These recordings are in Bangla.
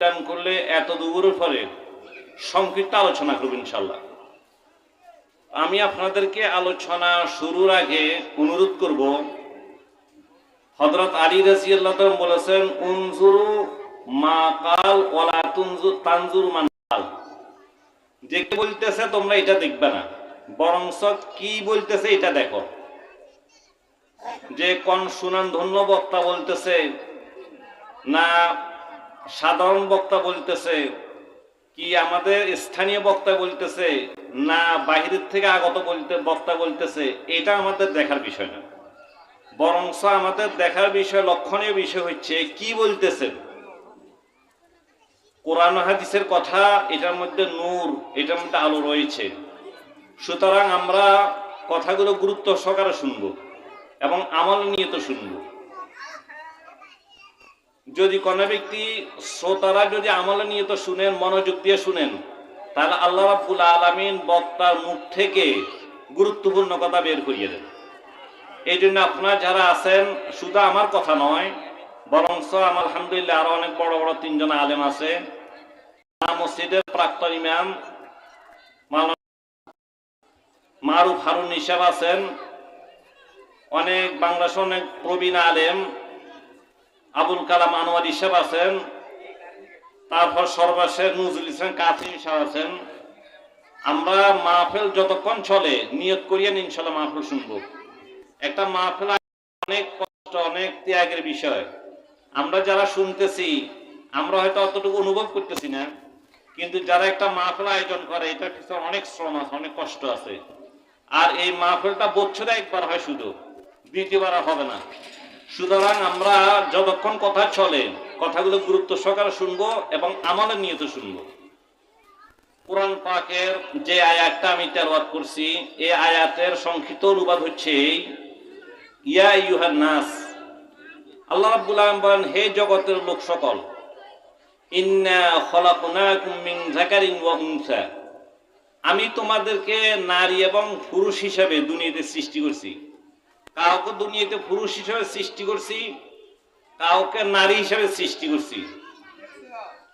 দান করলে এত দুপুরের পরে সংক্ষিপ্ত আলোচনা করব ইনশাল্লাহ আমি আপনাদেরকে আলোচনা শুরুর আগে অনুরোধ করব হজরত আলী রাজিয়াল্লাহ বলেছেন, উনজুরু মা কাল ওলা তুনজুর তানজুর মান কাল। যে কি বলতেছে তোমরা এটা দেখবে না, বরংস কি বলতেছে এটা দেখো। যে কোন সুনান ধন্য বক্তা বলতেছে, না সাধারণ বক্তা বলতেছে, কি আমাদের স্থানীয় বক্তা বলতেছে, না বাহিরের থেকে আগত বলতে, বক্তা বলতেছে, এটা আমাদের দেখার বিষয় না। বরংস আমাদের দেখার বিষয়, লক্ষণীয় বিষয় হচ্ছে, কি বলতেছেন? কোরআন হাদিসের কথা, এটার মধ্যে নূর, এটার মধ্যে আলো রয়েছে। সুতরাং আমরা কথাগুলো গুরুত্ব সহকারে শুনব এবং আমল নিয়ে তো শুনব। যদি কোনো ব্যক্তি শ্রোতারা যদি আমলে নিয়ে তো শুনেন, মনোযোগ দিয়ে শুনেন, তাহলে আল্লাহ রাব্বুল আলামিন বক্তার মুখ থেকে গুরুত্বপূর্ণ কথা বের করিয়ে দেন। এই জন্য আপনারা যারা আছেন, শুধু আমার কথা নয় বরংস আমার আলহামদুলিল্লাহ আরও অনেক বড় বড় তিনজন আলেম আছে। মসজিদের প্রাক্তন মাওলানা মারুফ হারুন নিসাব আছেন। অনেক বাংলাদেশ অনেক প্রবীণ আলেম। আবুল কালাম আনোয়ার হিসাব আছেন। তারপর সর্বশেষ নজরুল ইসলাম কাসিম সাহেব আছেন। আমরা মাহফিল যতক্ষণ চলে, নিয়ত করিয়া ইনশাল্লাহ মাহফিল শুনব। একটা মাহফিল অনেক কষ্ট, অনেক ত্যাগের বিষয়। আমরা যারা শুনতেছি, আমরা হয়তো অতটুকু অনুভব করতেছি না। কিন্তু যারা একটা মাহফিল আয়োজন করে এটা পিছনে অনেক শ্রম আছে, অনেক কষ্ট আছে। আর এই মাহফিলটা বছরে একবার হয় শুধু, দ্বিতীয়বার হবে না। সুতরাং আমরা যতক্ষণ কথা চলে, কথাগুলো গুরুত্ব সহকারে শুনব এবং আমলের নিয়ত শুনব। কোরআন পাকের যে আয়াতটা আমি তেলাওয়াত করছি এই আয়াতের সংক্ষিপ্ত অনুবাদ হচ্ছে, ইয়া ইউহান নাস, আল্লাহ রাব্বুল আলামিন হে জগতের লোক সকল, ইন্না খলাকনাকুম মিন যাকারিন ওয়া উনসা, আমি তোমাদেরকে নারী এবং পুরুষ হিসাবে দুনিয়াতে সৃষ্টি করছি। কাউকে দুনিয়াতে পুরুষ হিসাবে সৃষ্টি করছি কাউকে নারী হিসাবে সৃষ্টি করছি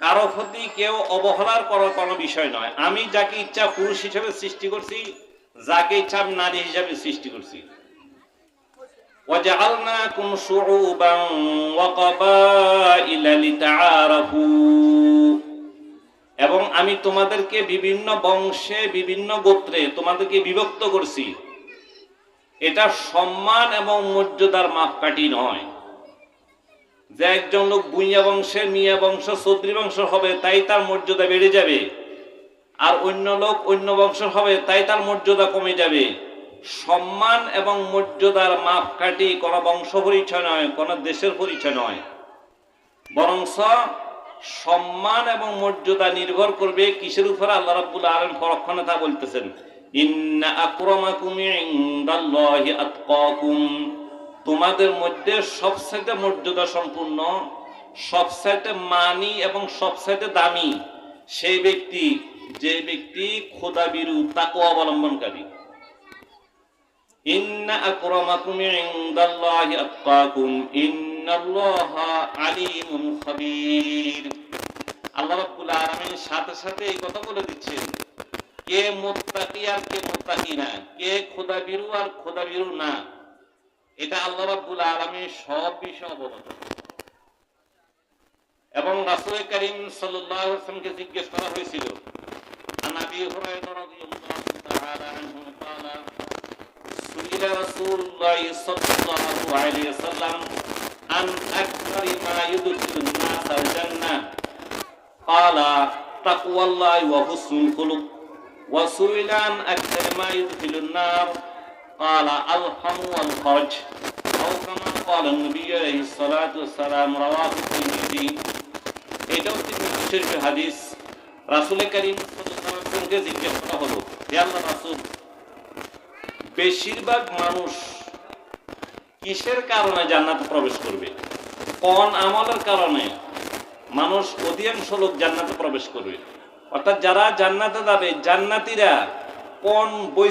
কারো প্রতি কেউ অবহেলার করার কোনো বিষয় নয় আমি যাকে ইচ্ছা পুরুষ হিসাবে সৃষ্টি করছি যাকে ইচ্ছা আমি নারী হিসাবে সৃষ্টি করছি وجعلناكم شعوبا وقبائل لتعارفوا এবং আমি তোমাদেরকে বিভিন্ন বংশে বিভিন্ন গোত্রে তোমাদেরকে বিভক্ত করছি এটা সম্মান এবং মর্যাদার মাপকাঠি নয়। যে একজন লোক ভুইয়া বংশের মিয়া বংশ চৌধুরী বংশ হবে, তাই তার মর্যাদা বেড়ে যাবে। আর অন্য লোক অন্য বংশ হবে, তাই তার মর্যাদা কমে যাবে। সম্মান এবং মর্যাদার মাপকাঠি কোনো বংশ পরিচয় নয়, কোনো দেশের পরিচয় নয়। বরংস সম্মান এবং মর্যাদা নির্ভর করবে কিসের উপর আল্লাহ রাব্বুল আলামিন পরক্ষণে তা বলতেছেন। ইন্না আকরামাকুম ইনদাল্লাহি আতকাকুম। তোমাদের মধ্যে সবচাইতে মর্যাদা সম্পূর্ণ, সবচাইতে মানি এবং সবচাইতে দামি সেই ব্যক্তি, যে ব্যক্তি খোদা বিরু তাকে অবলম্বনকারী। ইন্না আকরামাকুম ইনদাল্লাহি আতকাকুম। ইন্নাল্লাহা আলিমুন খাবীর। আল্লাহ রাব্বুল আলামিন সাথে সাথে এই কথা বলে দিচ্ছেন। কে মুত্তাকি আর কে মুত্তাকি না কে খোদা বিরু আর খোদা বিরু না এটা আল্লাহ রাব্বুল আলামিন সব বিষয় অবগত এবং রাসূল করিম সাল্লাল্লাহু আলাইহি ওয়াসাল্লামকে জিজ্ঞেস করা হয়েছিল আন আবি হুরায়রা রাদিয়াল্লাহু তাআলা আনহু قال سئل رسول الله صلى الله عليه وسلم عن أكثر ما يدخل الناس الجنة قال تقوى الله وحسن الخلق وسئل عن أكثر ما يدخل النار قال الحم والخرج أو كما قال النبي عليه الصلاة والسلام رواه الترمذي এটাও তিরমিজি শরীফের হাদিস রাসূল করিম সাল্লাল্লাহু আলাইহি ওয়াসাল্লামকে জিজ্ঞেস করা হলো হে আল্লাহ রাসূল বেশিরভাগ মানুষ কিসের কারণে জান্নাতে প্রবেশ করবে কোন আমলের কারণে মানুষ অধিকাংশ লোক জান্নাতে প্রবেশ করবে অর্থাৎ যারা জান্নাতে যাবে জান্নাতিরা কোন বই